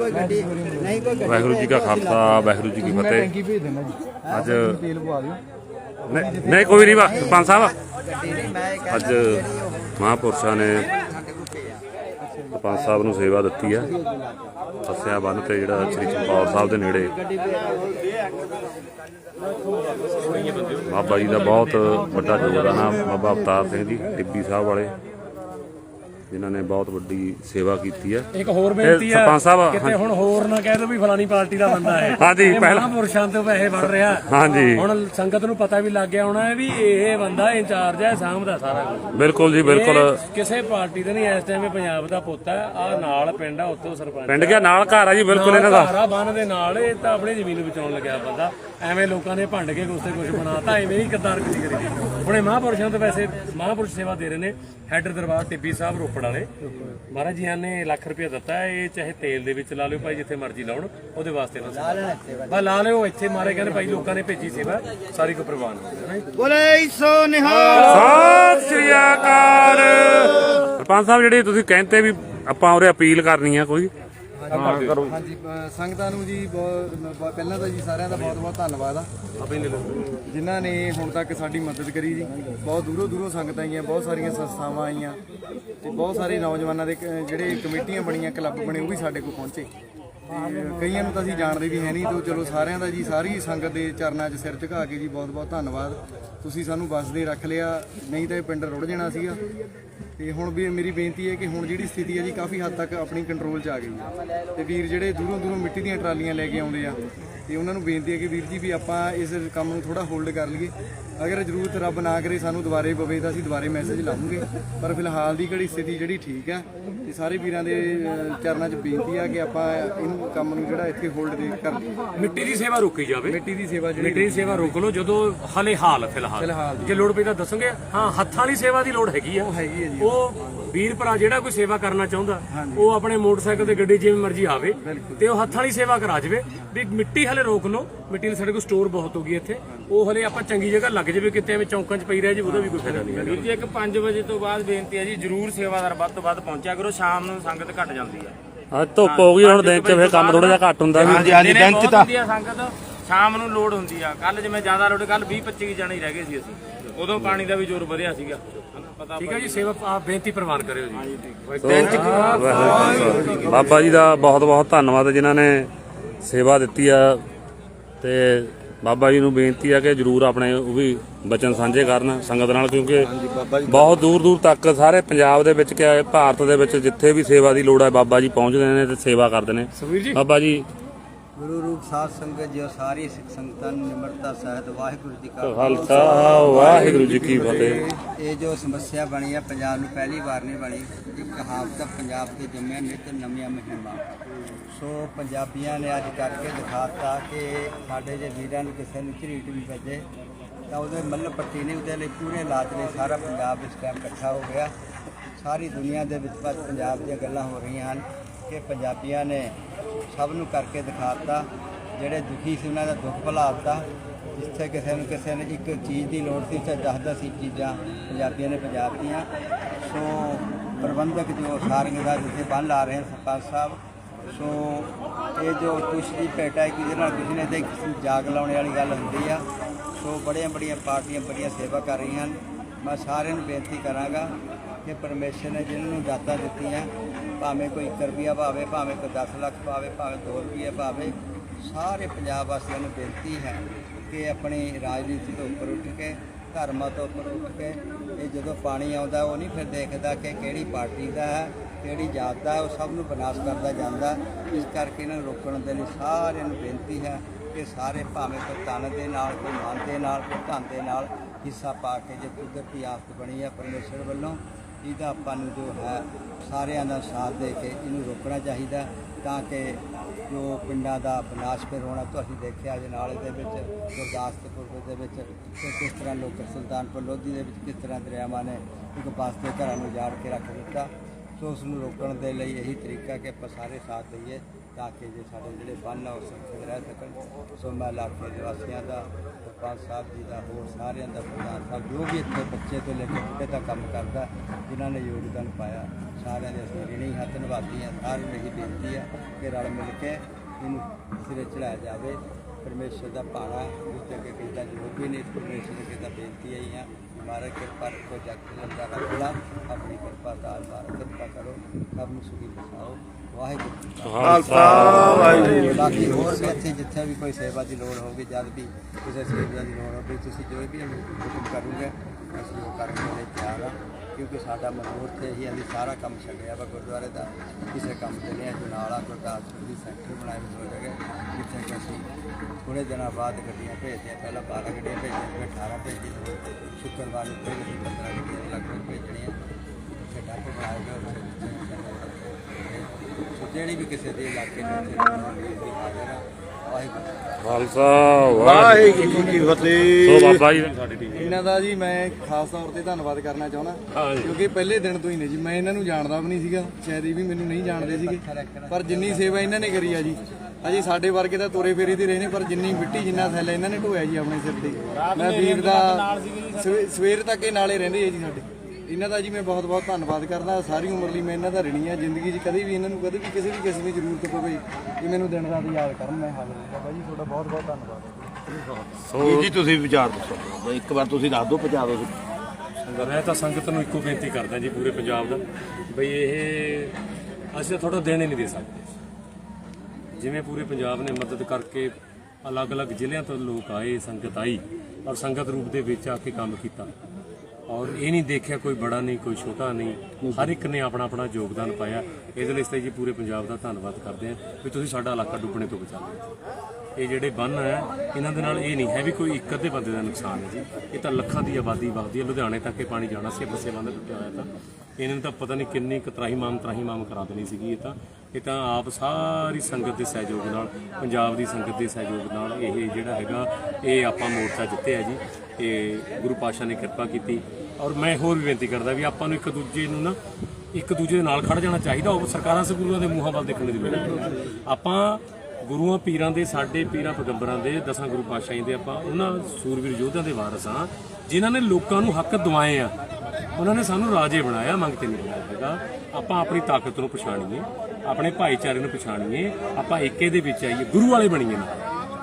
ਕੋਈ ਗੱਡੀ ਨਹੀਂ ਕੋਈ ਗੱਡੀ ਵਾਹਿਗੁਰੂ ਜੀ ਕਾ ਖਾਲਸਾ ਵਾਹਿਗੁਰੂ ਜੀ ਕੀ ਮੈਂ ਫਤਿਹ। ਟੈਂਕੀ ਭੇਜ ਦਿੰਦਾ ਜੀ। ਅੱਜ ਤੇਲ ਪਵਾ ਦਿਓ। ਨਹੀਂ ਨਹੀਂ, ਕੋਈ ਨਹੀਂ ਸਰਪੰਚ ਸਾਹਿਬ। ਅੱਜ ਮਹਾਂਪੁਰਸ਼ਾਂ ਨੇ ਸਰਪੰਚ ਸਾਹਿਬ ਨੂੰ ਸੇਵਾ ਦਿੱਤੀ ਆ। ਫਸਿਆ ਬੰਨ ਤੇ ਜਿਹੜਾ ਸ੍ਰੀ ਚਮਕੌਰ ਸਾਹਿਬ ਦੇ ਨੇੜੇ। ਬਾਬਾ ਜੀ ਦਾ ਬਹੁਤ ਵੱਡਾ ਯੋਗਦਾਨ ਆ ਬਾਬਾ ਅਵਤਾਰ ਸਿੰਘ ਜੀ ਟਿੱਬੀ ਸਾਹਿਬ ਵਾਲੇ। ਜਿਨ੍ਹਾਂ ਨੇ ਬਹੁਤ ਵੱਡੀ ਸੇਵਾ ਕੀਤੀ ਹੈ। ਇੱਕ ਹੋਰ ਬੇਨਤੀ ਆ ਸਰਪੰਚ ਸਾਹਿਬ, ਕਿਤੇ ਹੁਣ ਹੋਰ ਨਾ ਕਹਿ ਦੋ ਵੀ ਫਲਾਨੀ ਪਾਰਟੀ ਦਾ ਬੰਦਾ ਹੈ। ਹਾਂਜੀ, ਪਹਿਲਾਂ- ਮਹਾਂਪੁਰਸ਼ਾਂ ਤੋਂ ਪੈਸੇ ਬਣ ਰਿਹਾ। ਹਾਂਜੀ। ਹੁਣ ਸੰਗਤ ਨੂੰ ਪਤਾ ਵੀ ਲੱਗ ਗਿਆ ਹੋਣਾ ਹੈ ਵੀ ਇਹ ਬੰਦਾ ਇੰਚਾਰਜ ਹੈ ਸਾਹਮਣਾ ਸਾਰਾ ਬਿਲਕੁਲ ਜੀ ਬਿਲਕੁਲ। ਕਿਸੇ ਪਾਰਟੀ ਦਾ ਨਹੀਂ ਇਸ ਟਾਈਮ ਇਹ ਪੰਜਾਬ ਦਾ ਪੁੱਤ ਹੈ। ਆ ਨਾਲ ਪਿੰਡ ਆ ਉੱਥੋਂ ਸਰਪੰਚ ਪਿੰਡ ਗਿਆ ਨਾਲ ਘਰ ਆ ਜੀ ਬਿਲਕੁਲ ਇਹਨਾਂ ਦਾ। ਘਾਰਾ ਬੰਨ ਦੇ ਨਾਲ ਇਹ ਤਾਂ ਆਪਣੀ ਜ਼ਮੀਨ ਬਚਾਉਣ ਲੱਗਿਆ ਬੰਦਾ। ਐਵੇਂ ਲੋਕਾਂ ਨੇ ਭੰਡ ਕੇ ਕੁਛ ਤੇ ਕੁਛ ਬਣਾਤਾ ਐਵੇਂ ਹੀ ਕਿਦਾਰ ਕਿਸੇ ਕਰੀ। ਹੁਣੇ ਮਹਾਂਪੁਰਸ਼ਾਂ ਤੋਂ ਵੈਸੇ ਮਹਾਂਪੁਰਸ਼ ਸੇਵਾ ਦੇ ਰਹੇ ਨੇ। ਹੈਡਰ ਦਰਬਾਰ ਟਿੱਬੀ ਸਾਹਿਬ ਰੋਪੜ ਵਾਲੇ। ਮਹਾਰਾਜ ਜੀ ਨੇ ਲੱਖ ਰੁਪਏ ਦਿੱਤਾ ਹੈ, ਇਹ ਚਾਹੇ ਤੇਲ ਦੇ ਵਿੱਚ ਲਾ ਲਿਓ ਭਾਈ ਜਿੱਥੇ ਮਰਜ਼ੀ ਲਾਉਣ ਉਹਦੇ ਵਾਸਤੇ ਨਾ ਬਾ ਲਾ ਲਿਓ ਇੱਥੇ ਮਾਰੇ ਕਹਿੰਦੇ ਭਾਈ ਲੋਕਾਂ ਨੇ ਭੇਜੀ ਸੇਵਾ ਸਾਰੀ ਕੋ ਪ੍ਰਵਾਨ ਹੈ ਬੋਲੇ ਸੋ ਨਿਹਾਲ। ਸਤਿ ਸ੍ਰੀ ਅਕਾਲ। ਸਰਪੰਚ ਸਾਹਿਬ ਜਿਹੜੇ ਤੁਸੀਂ ਕਹਿੰਦੇ ਵੀ ਆਪਾਂ ਉਰੇ ਅਪੀਲ ਕਰਨੀ ਆ ਕੋਈ ਹਾਂਜੀ ਅ, ਸੰਗਤਾਂ ਨੂੰ ਜੀ ਬਹੁਤ ਬ- ਪਹਿਲਾਂ ਤਾਂ ਜੀ ਸਾਰਿਆਂ ਦਾ ਬਹੁਤ ਬਹੁਤ ਧੰਨਵਾਦ ਆ। ਜਿਨ੍ਹਾਂ ਨੇ ਹੁਣ ਤੱਕ ਸਾਡੀ ਮਦਦ ਕਰੀ ਜੀ। ਬਹੁਤ ਦੂਰੋਂ ਦੂਰੋਂ ਸੰਗਤਾਂ ਆਈਆਂ ਬਹੁਤ ਸਾਰੀਆਂ ਸੰਸਥਾਵਾਂ ਆਈਆਂ ਤੇ ਬਹੁਤ ਸਾਰੇ ਨੌਜਵਾਨਾਂ ਦੇ ਕ- ਜਿਹੜੇ ਕਮੇਟੀਆਂ ਬਣੀਆਂ ਕਲੱਬ ਬਣੇ ਉਹ ਵੀ ਸਾਡੇ ਕੋਲ ਪਹੁੰਚੇ। ਤੇ ਕਈਆਂ ਨੂੰ ਤਾਂ ਅਸੀਂ ਜਾਣਦੇ ਵੀ ਹੈ ਨਹੀਂ ਤੋਂ ਚਲੋ ਸਾਰਿਆਂ ਦਾ ਜੀ ਸਾਰੀ ਸੰਗਤ ਦੇ ਚਰਨਾਂ 'ਚ ਸਿਰ ਝੁਕਾ ਕੇ ਜੀ ਬਹੁਤ ਬਹੁਤ ਧੰਨਵਾਦ। ਤੁਸੀਂ ਸਾਨੂੰ ਬਸਦੇ ਰੱਖ ਲਿਆ ਨਹੀਂ ਤਾਂ ਇਹ ਪਿੰਡ ਰੁੜ ਜਾਣਾ ਸੀਗਾ। ਤੇ ਹੁਣ ਵੀ ਮੇਰੀ ਬੇਨਤੀ ਹੈ ਕਿ ਹੁਣ ਜਿਹੜੀ ਸਥਿਤੀ ਹੈ ਜੀ ਕਾਫੀ ਹੱਦ ਤੱਕ ਆਪਣੀ ਕੰਟਰੋਲ 'ਚ ਆ ਗਈ ਹੈ। ਤੇ ਵੀਰ ਜਿਹੜੇ ਦੂਰੋਂ ਦੂਰੋਂ ਮਿੱਟੀ ਦੀਆਂ ਟਰਾਲੀਆਂ ਲੈ ਕੇ ਆਉਂਦੇ ਆ ਤੇ ਉਹਨਾਂ ਨੂੰ ਬੇਨਤੀ ਹੈ ਕਿ ਵੀਰ ਜੀ ਵੀ ਆਪਾਂ ਇਸ ਕੰਮ ਨੂੰ ਥੋੜਾ ਹੋਲਡ ਕਰ ਲਈਏ। ਅਗਰ ਜ਼ਰੂਰਤ ਰੱਬ ਨਾ ਕਰੇ ਸਾਨੂੰ ਦੁਬਾਰੇ ਪਵੇ ਤਾਂ ਅਸੀਂ ਦੁਬਾਰੇ ਮੈਸੇਜ ਲਾਵਾਂਗੇ। ਪਰ ਫਿਲਹਾਲ ਦੀ ਘੜੀ ਸਥਿਤੀ ਜਿਹੜੀ ਠੀਕ ਹੈ ਤੇ ਸਾਰੇ ਵੀਰਾਂ ਦੇ ਚਰਨਾਂ 'ਚ ਬੇਨਤੀ ਆ ਕਿ ਆਪਾਂ ਇਹਨੂੰ ਕੰਮ ਨੂੰ ਜਿਹੜਾ ਇੱਥੇ ਹੋਲਡ ਦੇ ਕਰ ਲਈਏ। ਮਿੱਟੀ ਦੀ ਸੇਵਾ ਰੋਕੀ ਜਾਵੇ। ਮਿੱਟੀ ਦੀ ਸੇਵਾ ਜਿਹੜੀ ਮਿੱਟੀ ਦੀ ਸੇਵਾ ਰੋਕ ਲਓ ਜਦੋਂ ਹਲੇ ਹਾਲ ਫਿਲਹਾਲ। ਜੇ ਲੋੜ ਪਈ ਤਾਂ ਦੱਸੋਗੇ? ਹਾਂ ਹੱਥਾਂ ਵਾਲੀ ਸੇਵਾ ਦੀ ਲੋੜ ਹੈਗੀ ਆ। ਹੈਗੀ ਹੈ ਜੀ। ਉਹ ਵੀਰ ਭਰਾ ਜਿਹੜਾ ਕੋਈ ਸੇਵਾ ਕਰਨਾ ਚਾਹੁੰਦਾ ਉਹ ਆਪਣੇ ਮੋਟਰਸਾਈਕਲ ਤੇ ਗੱਡੀ ਜਿਵੇਂ ਮਰਜ਼ੀ ਆਵੇ ਤੇ ਉਹ ਹੱਥਾਂ ਵਾਲੀ ਸੇਵਾ ਕਰਾ ਜਾਵੇ। ਵੀ ਮਿੱਟੀ ਹਲੇ ਰੋਕ ਲਓ ਮਿੱਟੀ ਦੀ ਸਾਡੇ ਕੋਲ ਸਟੋਰ ਬਹੁਤ ਹੋ ਗਈ ਇੱਥੇ। ਉਹ ਹਲੇ ਆਪਾਂ ਚੰਗੀ ਜਗ੍ਹਾ ਲੱਗ ਜਾਵੇ ਕਿਤੇ ਐਵੇਂ ਚੌਂਕਾਂ 'ਚ ਪਈ ਰਹਿ ਜੇ ਉਹਦਾ ਵੀ ਕੋਈ ਫਾਇਦਾ ਨਹੀਂ ਵੀਰ ਜੀ ਇੱਕ 5 ਵਜੇ ਤੋਂ ਬਾਅਦ ਬੇਨਤੀ ਹੈ ਜੀ ਜਰੂਰ ਸੇਵਾਦਾਰ ਵੱਧ ਤੋਂ ਵੱਧ ਪਹੁੰਚਿਆ ਕਰੋ ਸ਼ਾਮ ਨੂੰ ਸੰਗਤ ਘਟ ਜਾਂਦੀ ਹੈ। ਅੱਜ ਧੁੱਪ ਹੋ ਗਈ ਹੁਣ ਦਿਨ ਚ ਫਿਰ ਕੰਮ ਥੋੜਾ ਜਿਹਾ ਘੱਟ ਹੁੰਦਾ ਵੀ। ਹਾਂਜੀ ਦਿਨ ਚ ਤਾਂ ਸੰਗਤ ਸ਼ਾਮ ਨੂੰ ਲੋਡ ਹੁੰਦੀ ਆ। ਕੱਲ ਜਿਵੇਂ ਜ਼ਿਆਦਾ ਲੋਡ ਕੱਲ 20 25 ਜਣੇ ਹੀ ਰਹਿ ਗਏ ਸੀ ਅਸੀਂ। ਉਦੋਂ ਪਾਣੀ ਦਾ ਵੀ ਜ਼ੋਰ ਵਧਿਆ ਸੀਗਾ। ਪਤਾ ਠੀਕ ਹੈ ਜੀ ਸੇਵਾ ਆਪ ਬੇਨਤੀ ਪ੍ਰਵਾਨ ਕਰਿਓ ਜੀ। ਬਾਬਾ ਜੀ ਦਾ ਬਹੁਤ ਬਹੁਤ ਧੰਨਵਾਦ ਜਿਨ੍ਹਾਂ ਨੇ ਸੇਵਾ ਦਿੱਤੀ ਆ। ਤੇ ਬਾਬਾ ਜੀ ਨੂੰ ਬੇਨਤੀ ਆ ਕਿ ਜਰੂਰ ਆਪਣੇ ਉਹ ਵੀ ਬਚਨ ਸਾਂਝੇ ਕਰਨ ਸੰਗਤ ਨਾਲ ਕਿਉਂਕਿ ਬਹੁਤ ਦੂਰ ਦੂਰ ਤੱਕ ਸਾਰੇ ਪੰਜਾਬ ਦੇ ਵਿੱਚ ਕਿ ਭਾਰਤ ਦੇ ਵਿੱਚ ਜਿੱਥੇ ਵੀ ਸੇਵਾ ਦੀ ਲੋੜ ਹੈ ਬਾਬਾ ਜੀ ਪਹੁੰਚਦੇ ਨੇ ਤੇ ਸੇਵਾ ਕਰਦੇ ਨੇ। ਬਾਬਾ ਜੀ ਗੁਰੂ ਰੂਪ ਸਾਧ ਸੰਗਤ ਜੀ ਸਾਰੀ ਸਿੱਖ ਸੰਗਤਾਂ ਨੂੰ ਨਿਮਰਤਾ ਸਹਿਤ ਵਾਹਿਗੁਰੂ ਜੀ ਕਾ ਖਾਲਸਾ। ਵਾਹਿਗੁਰੂ ਜੀ ਕੀ ਫਤਿਹ। ਇਹ ਜੋ ਸਮੱਸਿਆ ਬਣੀ ਹੈ ਪੰਜਾਬ ਨੂੰ ਪਹਿਲੀ ਵਾਰ ਨਹੀਂ ਬਣੀ ਇੱਕ ਕਹਾਵਤ ਪੰਜਾਬ ਦੇ ਜੰਮਿਆ ਨਿਤ ਨਵੀਆਂ ਮਹਿਮਾ। ਸੋ ਪੰਜਾਬੀਆਂ ਨੇ ਅੱਜ ਕਰਕੇ ਦਿਖਾਤਾ ਕਿ ਸਾਡੇ ਜੇ ਵੀਰਾਂ ਨੂੰ ਕਿਸੇ ਨੂੰ ਝਰੀਟ ਵੀ ਵੱਜੇ ਤਾਂ ਉਹਦੇ ਮੱਲ ਪੱਟੀ ਨਹੀਂ ਉਹਦੇ ਲਈ ਪੂਰੇ ਇਲਾਜ ਲਈ ਸਾਰਾ ਪੰਜਾਬ ਇਸ ਟਾਈਮ ਇਕੱਠਾ ਹੋ ਗਿਆ। ਸਾਰੀ ਦੁਨੀਆ ਦੇ ਵਿੱਚ ਪੰਜਾਬ ਦੀਆਂ ਗੱਲਾਂ ਹੋ ਰਹੀਆਂ ਹਨ ਕਿ ਪੰਜਾਬੀਆਂ ਨੇ ਸਭ ਨੂੰ ਕਰਕੇ ਦਿਖਾਤਾ, ਜਿਹੜੇ ਦੁਖੀ ਸੀ ਉਹਨਾਂ ਦਾ ਦੁੱਖ ਭੁਲਾਤਾ। ਜਿੱਥੇ ਕਿਸੇ ਨੂੰ ਕਿਸੇ ਨੇ ਇੱਕ ਚੀਜ਼ ਦੀ ਲੋੜ ਸੀ ਤੇ ਦੱਸਦਾ ਸੀ ਚੀਜ਼ਾਂ ਪੰਜਾਬੀਆਂ ਨੇ ਪੰਜਾਬ ਦੀਆਂ। ਸੋ ਪ੍ਰਬੰਧਕ ਜੋ ਸਾਰੰਗ ਦਾ ਜਿੱਥੇ ਬੰਨ ਲਾ ਰਹੇ ਸਰਪੰਚ ਸਾਹਿਬ, ਸੋ ਇਹ ਜੋ ਤੁਸ਼ ਦੀ ਭੇਟ ਹੈ ਕਿ ਜਿਹਦੇ ਨਾਲ ਕਿਸੇ ਨੇ ਤੇ ਜਾਗ ਲਾਉਣ ਵਾਲੀ ਗੱਲ ਹੁੰਦੀ ਆ। ਸੋ ਬੜੀਆਂ ਬੜੀਆਂ ਪਾਰਟੀਆਂ ਬੜੀਆਂ ਸੇਵਾ ਕਰ ਰਹੀਆਂ ਹਨ। ਮੈਂ ਸਾਰਿਆਂ ਨੂੰ ਬੇਨਤੀ ਕਰਾਂਗਾ ਕਿ ਪਰਮੇਸ਼ਰ ਨੇ ਜਿਹਨਾਂ ਨੂੰ ਦਾਤਾਂ ਦਿੱਤੀਆਂ, ਭਾਵੇਂ ਕੋਈ 1 ਰੁਪਿਆ ਭਾਵੇਂ ਭਾਵੇਂ ਕੋਈ 10 ਲੱਖ ਪਾਵੇ ਭਾਵੇਂ 2 ਰੁਪਏ ਭਾਵੇ, ਸਾਰੇ ਪੰਜਾਬ ਵਾਸੀਆਂ ਨੂੰ ਬੇਨਤੀ ਹੈ ਕਿ ਆਪਣੀ ਰਾਜਨੀਤੀ ਤੋਂ ਉੱਪਰ ਉੱਠ ਕੇ, ਧਰਮਾਂ ਤੋਂ ਉੱਪਰ ਉੱਠ ਕੇ, ਇਹ ਜਦੋਂ ਪਾਣੀ ਆਉਂਦਾ, ਉਹ ਨਹੀਂ ਫਿਰ ਦੇਖਦਾ ਕਿ ਕਿਹੜੀ ਪਾਰਟੀ ਦਾ ਹੈ, ਕਿਹੜੀ ਜਾਤ ਦਾ ਹੈ, ਉਹ ਸਭ ਨੂੰ ਬਨਾਸ ਕਰਦਾ ਜਾਂਦਾ। ਇਸ ਕਰਕੇ ਇਹਨਾਂ ਨੂੰ ਰੋਕਣ ਦੇ ਲਈ ਸਾਰਿਆਂ ਨੂੰ ਬੇਨਤੀ ਹੈ ਕਿ ਸਾਰੇ ਭਾਵੇਂ ਕੋਈ ਤਨ ਦੇ ਨਾਲ, ਕੋਈ ਮਨ ਦੇ ਨਾਲ, ਕੋਈ ਧਨ ਦੇ ਨਾਲ ਹਿੱਸਾ ਪਾ ਕੇ ਜੇ ਕੁਦਰਤੀ ਆਫਤ ਬਣੀ ਹੈ ਪਰਮੇਸ਼ਰ ਵੱਲੋਂ ਇਹਦਾ ਆਪਾਂ ਨੂੰ ਜੋ ਹੈ, ਸਾਰਿਆਂ ਦਾ ਸਾਥ ਦੇ ਕੇ ਇਹਨੂੰ ਰੋਕਣਾ ਚਾਹੀਦਾ ਤਾਂ ਕਿ ਜੋ ਪਿੰਡਾਂ ਦਾ ਵਿਨਾਸ਼ ਫਿਰ ਹੋਣਾ ਤੁਸੀਂ ਦੇਖਿਆ ਅੱਜ ਦੇ ਵਿੱਚ, ਗੁਰਦਾਸਪੁਰ ਦੇ ਵਿੱਚ ਕਿਸ ਤਰ੍ਹਾਂ ਲੋਕ ਸੁਲਤਾਨਪੁਰ ਲੋਧੀ ਦੇ ਵਿੱਚ ਕਿਸ ਤਰ੍ਹਾਂ ਦਰਿਆਵਾਂ ਨੇ ਇੱਕ ਪਾਸੇ ਘਰਾਂ ਨੂੰ ਉਜਾੜ ਕੇ ਰੱਖ ਦਿੱਤਾ। ਸੋ ਉਸ ਨੂੰ ਰੋਕਣ ਦੇ ਲਈ ਇਹੀ ਤਰੀਕਾ ਕਿ ਆਪਾਂ ਸਾਰੇ ਸਾਥ ਦਈਏ। ਤਾਂ ਕਿ ਜੇ ਸਾਡੇ ਜਿਹੜੇ ਬੰਨ ਆ, ਉਹ ਸੁਰੱਖਿਅਤ ਰਹਿ ਸਕਣ। ਸੋ ਮੈਂ ਇਲਾਕੇ ਦੇ ਵਾਸੀਆਂ ਦਾ ਸਰਪੰਚ ਸਾਹਿਬ ਜੀ ਦਾ, ਹੋਰ ਸਾਰਿਆਂ ਦਾ ਪ੍ਰਧਾਨ ਸਾਹਿਬ, ਜੋ ਵੀ ਇੱਥੇ ਬੱਚੇ ਤੋਂ ਲੈ ਕੇ ਬੁੱਢੇ ਤੱਕ ਕੰਮ ਕਰਦਾ, ਜਿਨ੍ਹਾਂ ਨੇ ਯੋਗਦਾਨ ਪਾਇਆ, ਸਾਰਿਆਂ ਦੇ ਅਸੀਂ ਰਿਣੀ ਹੱਥ ਨਿਭਾਉਂਦੇ ਹਾਂ, ਸਾਰਿਆਂ ਨੂੰ ਇਹੀ ਬੇਨਤੀ ਆ ਕਿ ਰਲ ਮਿਲ ਕੇ ਇਹਨੂੰ ਸਿਰੇ ਚੜਾਇਆ ਜਾਵੇ। ਪਰਮੇਸ਼ਰ ਦਾ ਭਾਣਾ ਉੱਤੇ ਅੱਗੇ ਕੀਤਾ ਜੋ ਵੀ ਨਹੀਂ ਪਰਮੇਸ਼ਰ ਦੇ ਕਿਤਾ ਬੇਨਤੀ ਆਈ ਆ। ਮਹਾਰਾਜ ਕਿਰਪਾ ਰੱਖੋ ਜਗ ਦਾ ਰੱਖਣਾ ਆਪਣੀ ਕਿਰਪਾ ਦਾ ਮਾਰ। ਸਭ ਨੂੰ ਸੁਖੀ ਬਸਾਓ ਵਾਹਿਗੁਰੂ ਖਾਲਸਾ ਬਾਕੀ ਹੋਰ ਵੀ ਇੱਥੇ ਜਿੱਥੇ ਵੀ ਕੋਈ ਸੇਵਾ ਦੀ ਲੋੜ ਹੋਵੇ ਜਦ ਵੀ ਕਿਸੇ ਸੇਵਾ ਦੀ ਲੋੜ ਹੋਵੇ ਤੁਸੀਂ ਜੋ ਵੀ ਹੁਕਮ ਕਰੋਗੇ ਅਸੀਂ ਉਹ ਕਰਨ ਦੇ ਲਈ ਤਿਆਰ ਹਾਂ। ਕਿਉਂਕਿ ਸਾਡਾ ਇਹੀ ਹੈ ਵੀ ਸਾਰਾ ਕੰਮ ਛੱਡਿਆ ਵਾ ਗੁਰਦੁਆਰੇ ਦਾ। ਕਿਸੇ ਕੰਮ ਤੇ ਨਹੀਂ ਜਨਾਲਾ ਗੁਰਦਾਸਪੁਰ ਦੀ ਸੈਕਟਰ ਬਣਾਈ ਹੋ ਜਾਵੇ ਜਿੱਥੇ ਕਿ ਅਸੀਂ ਥੋੜੇ ਦਿਨਾਂ ਬਾਅਦ ਗੱਡੀਆਂ ਭੇਜਦੇ ਪਹਿਲਾਂ 12 ਗੱਡੀਆਂ ਭੇਜੀਆਂ ਫਿਰ 18 ਭੇਜੀ ਸ਼ੁੱਕਰਵਾਰ ਨੂੰ ਫਿਰ ਅਸੀਂ 15 ਗੱਡੀਆਂ ਲਗਭਗ ਭੇਜਣੀਆਂ। ਜਿਹੜੀ ਵੀ ਕਿਸੇ ਦੇ ਇਲਾਕੇ ਦੇ ਖਾਲਸਾ ਵਾਹਿਗੁਰੂ ਜੀ ਕੀ ਸੋ ਫਤਿਹ ਬਾਬਾ ਜੀ ਸਾਡੀ ਟੀਮ ਇਹਨਾਂ ਦਾ ਜੀ ਮੈਂ ਖਾਸ ਤੌਰ ਤੇ ਧੰਨਵਾਦ ਕਰਨਾ ਚਾਹੁੰਦਾ ਕਿਉਂਕਿ ਪਹਿਲੇ ਦਿਨ ਤੋਂ ਹੀ ਨੇ ਜੀ ਮੈਂ ਇਹਨਾਂ ਨੂੰ ਜਾਣਦਾ ਵੀ ਨਹੀਂ ਸੀਗਾ ਸ਼ਾਇਦ ਇਹ ਵੀ ਮੈਨੂੰ ਨਹੀਂ ਜਾਣਦੇ ਸੀਗੇ। ਪਰ ਜਿੰਨੀ ਸੇਵਾ ਇਹਨਾਂ ਨੇ ਕਰੀ ਆ ਜੀ ਅਜੇ ਸਾਡੇ ਵਰਗੇ ਤਾਂ ਤੁਰੇ ਫੇਰੇ ਤੇ ਰਹੇ ਨੇ ਪਰ ਜਿੰਨੀ ਮਿੱਟੀ ਜਿੰਨਾ ਥੈਲਾ ਇਹਨਾਂ ਨੇ ਢੋਇਆ ਜੀ ਆਪਣੇ ਸਿਰ ਤੇ। ਮੈਂ ਵੀਰ ਦਾ ਸਵੇ- ਸਵੇਰ ਤੱਕ ਇਹ ਨਾਲੇ ਰਹਿੰਦੇ ਆ ਜੀ ਸਾਡੇ। ਇਹਨਾਂ ਦਾ ਜੀ ਮੈਂ ਬਹੁਤ ਬਹੁਤ ਧੰਨਵਾਦ ਕਰਦਾ ਸਾਰੀ ਉਮਰ ਲਈ ਮੈਂ ਇਹਨਾਂ ਦਾ ਰਿਣੀ ਆ ਜ਼ਿੰਦਗੀ 'ਚ ਕਦੇ ਵੀ ਇਹਨਾਂ ਨੂੰ ਕਦੇ ਵੀ ਕਿਸੇ ਵੀ ਕਿਸਮ ਦੀ ਜ਼ਰੂਰਤ ਪਵੇ ਕਿ ਮੈਨੂੰ ਦਿਨ ਰਾਤ ਯਾਦ ਕਰਨ ਮੈਂ ਹਾਜ਼ਰ ਹਾਂ। ਬਾਬਾ ਜੀ ਤੁਹਾਡਾ ਬਹੁਤ ਬਹੁਤ ਧੰਨਵਾਦ। ਸੋ ਜੀ ਤੁਸੀਂ ਵਿਚਾਰ ਦੱਸੋ। ਇੱਕ ਵਾਰ ਤੁਸੀਂ ਦੱਸ ਦਿਓ ਪਹੁੰਚਾ ਦਿਓ ਮੈਂ ਤਾਂ ਸੰਗਤ ਨੂੰ ਇੱਕੋ ਬੇਨਤੀ ਕਰਦਾ ਜੀ ਪੂਰੇ ਪੰਜਾਬ ਦਾ। ਬਈ ਇਹ ਅਸੀਂ ਥੋੜਾ ਦੇਣ ਹੀ ਨਹੀਂ ਦੇ ਸਕਦੇ। ਜਿਵੇਂ ਪੂਰੇ ਪੰਜਾਬ ਨੇ ਮਦਦ ਕਰਕੇ ਅਲੱਗ-ਅਲੱਗ ਜ਼ਿਲ੍ਹਿਆਂ ਤੋਂ ਲੋਕ ਆਏ ਸੰਗਤ ਆਈ ਔਰ ਸੰਗਤ ਰੂਪ ਦੇ ਵਿੱਚ ਆ ਕੇ ਕੰਮ ਕੀਤਾ। ਔਰ ਇਹ ਨਹੀਂ ਦੇਖਿਆ ਕੋਈ ਬੜਾ ਨਹੀਂ, ਕੋਈ ਛੋਟਾ ਨਹੀਂ। ਹਰ ਇੱਕ ਨੇ ਆਪਣਾ ਆਪਣਾ ਯੋਗਦਾਨ ਪਾਇਆ। ਇਹਦੇ ਲਈ ਅਸੀਂ ਜੀ ਪੂਰੇ ਪੰਜਾਬ ਦਾ ਧੰਨਵਾਦ ਕਰਦੇ ਹਾਂ ਵੀ ਤੁਸੀਂ ਸਾਡਾ ਇਲਾਕਾ ਡੁੱਬਣੇ ਤੋਂ ਬਚਾ ਲਿਆ। ਇਹ ਜਿਹੜੇ ਬੰਨ ਹੈ, ਇਹਨਾਂ ਦੇ ਨਾਲ ਇਹ ਨਹੀਂ ਹੈ ਵੀ ਕੋਈ ਇੱਕ ਅੱਧੇ ਬੰਦੇ ਦਾ ਨੁਕਸਾਨ ਹੈ ਜੀ। ਇਹ ਤਾਂ ਲੱਖਾਂ ਦੀ ਆਬਾਦੀ ਵਗਦੀ ਹੈ। ਲੁਧਿਆਣੇ ਤੱਕ ਇਹ ਪਾਣੀ ਜਾਣਾ ਸੀ ਬੱਸੇ ਬੰਦ ਟੁੱਟਿਆ ਹੋਇਆ ਤਾਂ। ਇਹਨਾਂ ਨੂੰ ਤਾਂ ਪਤਾ ਨਹੀਂ ਕਿੰਨੀ ਕੁ ਤਰਾਹੀਮਾਮ ਤਰਾਹੀਮਾਮ ਕਰਾ ਦੇਣੀ ਸੀਗੀ ਇਹ ਤਾਂ। ਇਹ ਤਾਂ ਆਪ ਸਾਰੀ ਸੰਗਤ ਦੇ ਸਹਿਯੋਗ ਨਾਲ, ਪੰਜਾਬ ਦੀ ਸੰਗਤ ਦੇ ਸਹਿਯੋਗ ਨਾਲ ਇਹ ਜਿਹੜਾ ਹੈਗਾ, ਇਹ ਆਪਾਂ ਮੋਰਚਾ ਜਿੱਤਿਆ ਜੀ। ਇਹ ਗੁਰੂ ਪਾਸ਼ਾ ਨੇ ਕਿਰਪਾ ਕੀਤੀ ਔਰ ਮੈਂ ਹੋਰ ਵੀ ਬੇਨਤੀ ਕਰਦਾ ਵੀ ਆਪਾਂ ਨੂੰ ਇੱਕ ਦੂਜੇ ਨੂੰ ਨਾ ਇੱਕ ਦੂਜੇ ਦੇ ਨਾਲ ਖੜ ਜਾਣਾ ਚਾਹੀਦਾ, ਉਹ ਸਰਕਾਰਾਂ ਸਗੁਰੂਆਂ ਦੇ ਮੂੰਹਾਂ ਵੱਲ ਦੇਖਣ ਦੀ ਲੋੜ ਆਪਾਂ ਗੁਰੂਆਂ, ਪੀਰਾਂ ਦੇ, ਸਾਡੇ ਪੀਰਾਂ, ਪੈਗੰਬਰਾਂ ਦੇ, ਦਸਾਂ ਗੁਰੂ ਪਾਤਸ਼ਾਹਾਂ ਦੇ ਆਪਾਂ ਉਹਨਾਂ ਸੂਰਵੀਰ ਯੋਧਿਆਂ ਦੇ ਵਾਰਸ ਹਾਂ, ਜਿਨ੍ਹਾਂ ਨੇ ਲੋਕਾਂ ਨੂੰ ਹੱਕ ਦਿਵਾਏ ਆ। ਉਹਨਾਂ ਨੇ ਸਾਨੂੰ ਰਾਜੇ ਬਣਾਇਆ ਮੰਗਤੇ ਨਹੀਂ ਬਣਾਇਆ ਹੈਗਾ। ਆਪਾਂ ਆਪਣੀ ਤਾਕਤ ਨੂੰ ਪਛਾਣੀਏ, ਆਪਣੇ ਭਾਈਚਾਰੇ ਨੂੰ ਪਛਾਣੀਏ, ਆਪਾਂ ਏਕੇ ਦੇ ਵਿੱਚ ਆਈਏ, ਗੁਰੂ ਵਾਲੇ ਬਣੀਏ ਨਾ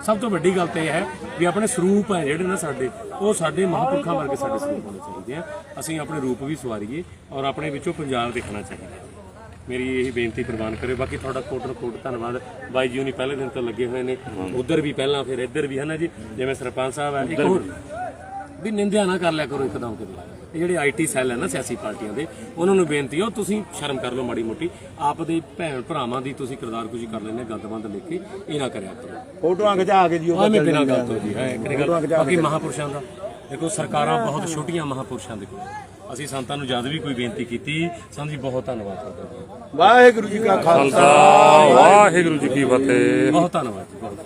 ਸਭ ਤੋਂ ਵੱਡੀ ਗੱਲ ਤਾਂ ਇਹ ਹੈ ਵੀ ਆਪਣੇ ਸਰੂਪ ਹੈ ਜਿਹੜੇ ਨਾ ਸਾਡੇ ਉਹ ਸਾਡੇ ਮਹਾਂਪੁਰਖਾਂ ਵਰਗੇ ਸਾਡੇ ਸਰੂਪ ਹੋਣੇ ਚਾਹੀਦੇ ਆ। ਅਸੀਂ ਆਪਣੇ ਰੂਪ ਵੀ ਸਵਾਰੀਏ ਔਰ ਆਪਣੇ ਵਿੱਚੋਂ ਪੰਜਾਬ ਦੇਖਣਾ ਚਾਹੀਦਾ ਮੇਰੀ ਇਹ ਬੇਨਤੀ ਪ੍ਰਵਾਨ ਕਰਿਓ। ਬਾਕੀ ਤੁਹਾਡਾ ਕੋਟ ਕੋਟ ਧੰਨਵਾਦ। ਬਾਈ ਜੀ ਹੁਣੀ ਪਹਿਲੇ ਦਿਨ ਤੋਂ ਲੱਗੇ ਹੋਏ ਨੇ। ਉਧਰ ਵੀ ਪਹਿਲਾਂ ਫਿਰ ਇੱਧਰ ਵੀ ਹੈ ਨਾ ਜੀ? ਜਿਵੇਂ ਸਰਪੰਚ ਸਾਹਿਬ ਹੈ ਵੀ ਨਿੰਦਿਆ ਨਾ ਕਰ ਲਿਆ ਕਰੋ ਇੱਕਦਮ ਕਿਤੇ। ਇਹ ਜਿਹੜੇ ਆਈਟੀ ਸੈੱਲ ਹੈ ਨਾ ਸਿਆਸੀ ਪਾਰਟੀਆਂ ਦੇ ਉਹਨਾਂ ਨੂੰ ਬੇਨਤੀ ਹੈ ਉਹ ਤੁਸੀਂ ਸ਼ਰਮ ਕਰ ਲਓ ਮਾੜੀ ਮੋਟੀ। ਆਪ ਦੇ ਭੈਣ ਭਰਾਵਾਂ ਦੀ ਤੁਸੀਂ ਕਿਰਦਾਰ ਕੁਝ ਕਰ ਲੈਂਦੇ ਗੰਦਬੰਦ ਲੈ ਕੇ ਇਹ ਨਾ ਕਰਿਆ ਕਰੋ। ਫੋਟੋਆਂ ਖਿਚਾ ਕੇ ਜੀ ਉਹ ਐਵੇਂ ਬਿਨਾਂ ਗੱਲ ਤੋਂ ਜੀ ਹੈ ਇੱਕ ਗੱਲ ਬਾਕੀ ਮਹਾਪੁਰਸ਼ਾਂ ਦਾ। ਦੇਖੋ ਸਰਕਾਰਾਂ ਬਹੁਤ ਛੋਟੀਆਂ ਮਹਾਪੁਰਸ਼ਾਂ ਦੇ ਕੋਲ ਅਸੀਂ ਸੰਤਾਂ ਨੂੰ ਜਦ ਵੀ ਕੋਈ ਬੇਨਤੀ ਕੀਤੀ ਸਾਨੂੰ ਜੀ ਬਹੁਤ ਧੰਨਵਾਦ ਤੁਹਾਡਾ ਵਾਹਿਗੁਰੂ ਜੀ ਕਾ ਖਾਲਸਾ। ਖਾਲਸਾ ਵਾਹਿਗੁਰੂ ਜੀ ਕੀ ਫਤਿਹ। ਬਹੁਤ ਧੰਨਵਾਦ ਜੀ ਬਹੁਤ